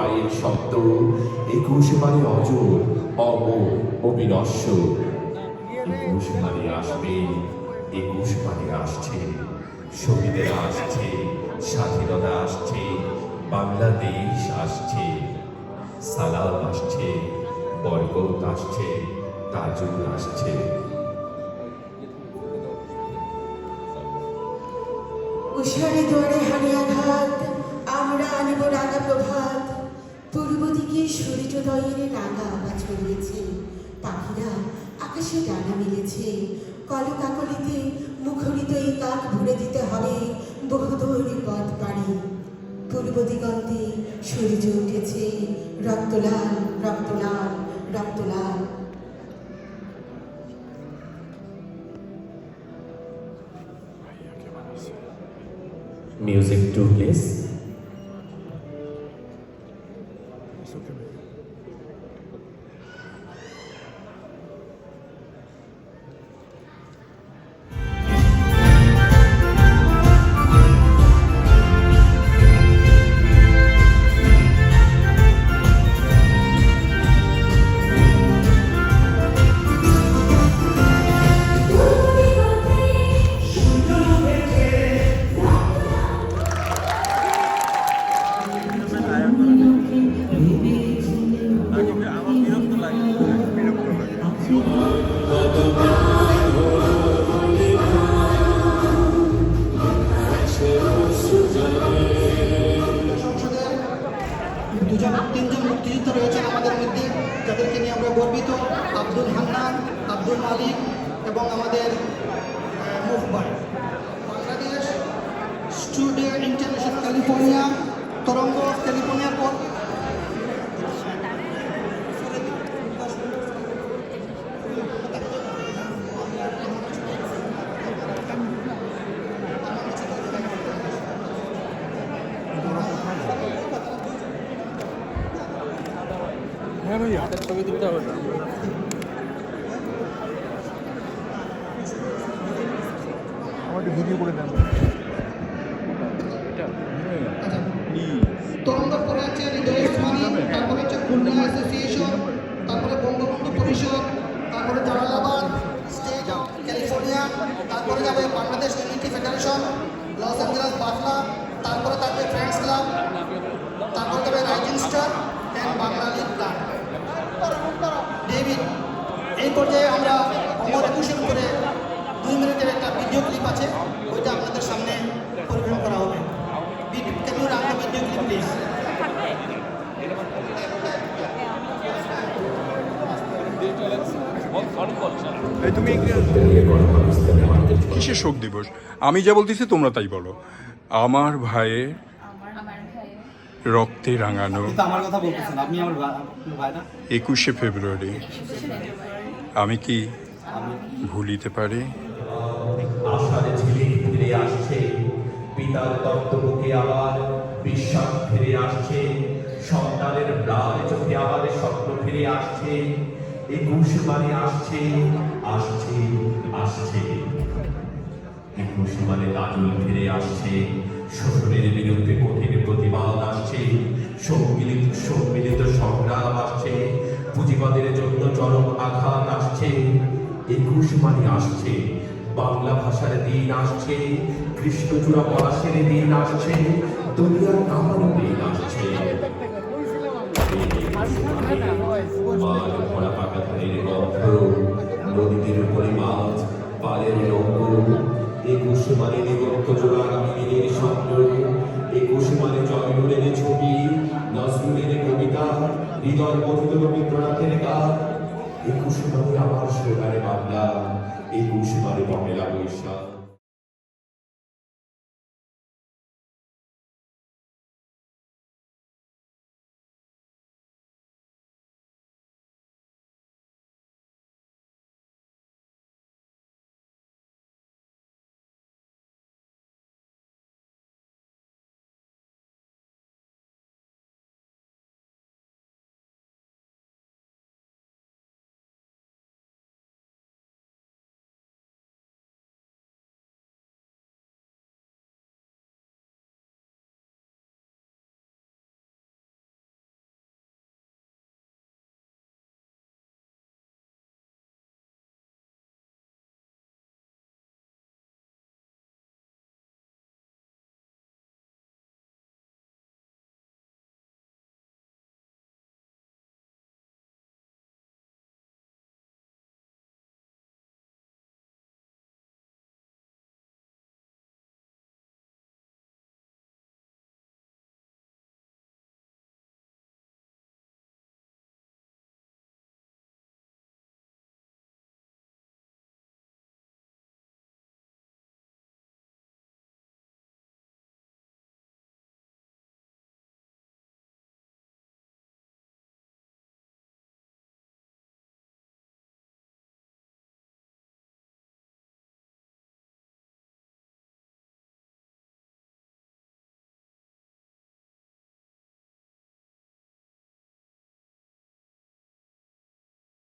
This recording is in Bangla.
পায়ের শব্দ, একুশ মানে অজর, অমর অবিনশ্বর একুশ মানে আসবে, একুশ মানে আসছে শহীদেরা আসছে, স্বাধীনতা আসছে, বাংলাদেশ আসছে, সালাম আসছে, বরকত আসছে, তাজুল আসছে। উষারে দুয়ারে হানি আঘাত, আমরা আনিব রাঙা প্রভাত। পূর্ব দিকে সূর্যোদয়ের রাঙা আওয়াজ ছড়িয়েছে। পাখিরা আকাশে ডানা মিলেছে। কলকাকলিতে মুখরিত এই কাক ভরে দিতে হবে বহুদূর পথ পাড়ি। পূর্ব দিগন্তে সূর্য উঠেছে। রক্তলাল রক্তলাল রক্তলাল। মিউজিক টু প্লিজ মুক্তিযোদ্ধা রয়েছেন আমাদের মধ্যে, যাদেরকে নিয়ে আমরা গর্বিত, আব্দুল হান্নান, আব্দুল মালিক এবং আমাদের মুফবাই বাংলাদেশ স্টুডেন্ট ইন্টারন্যাশনাল ক্যালিফোর্নিয়া, তরঙ্গ ক্যালিফোর্নিয়ার পর ছবি তুলতে হবে। আমাকে ভিডিও করে দেন তরঙ্গর পরে আছে তারপরে হচ্ছে খুলনা অ্যাসোসিয়েশন তারপরে বঙ্গবন্ধু পরিষদ তারপরে তুমি কিসের শোক দিবস? আমি যা বলতেছি তোমরা তাই বলো। আমার ভাইয়ের ভাইয়ের রক্তে রাঙানো কিন্তু আমার কথা বলতেছেন আপনি আমার ভা- ভাই না? একুশে ফেব্রুয়ারি। আমি কি ভুলিতে পারি? আশার ঝিলে ফিরে আসছে পিতার তত্ত্ব আবার বিশ্বাস ফিরে আসছে সন্তানের প্রাণ চোখে আবার স্বপ্ন ফিরে আসছে একুশ মানে আসছে আসছে আসছে। একুশ মানে তাজুল ফিরে আসছে শোষণের বিরুদ্ধে কঠিন প্রতিবাদ আসছে, সম্মিলিত সম্মিলিত সংগ্রাম আসছে, পুঁজিবাদের জন্য চরম আঘাত আসছে। একুশ মানে আসছে, বাংলা ভাষার দিন আসছে, কৃষ্ণচূড়া পলাশের দিন আসছে, দুনিয়ার নামানো দিন আসছে। পথিত রবীন্দ্রনাথের গান। একুশ মানে আমার সোনারে বাংলা একুশ মানে পহেলা বৈশাখ।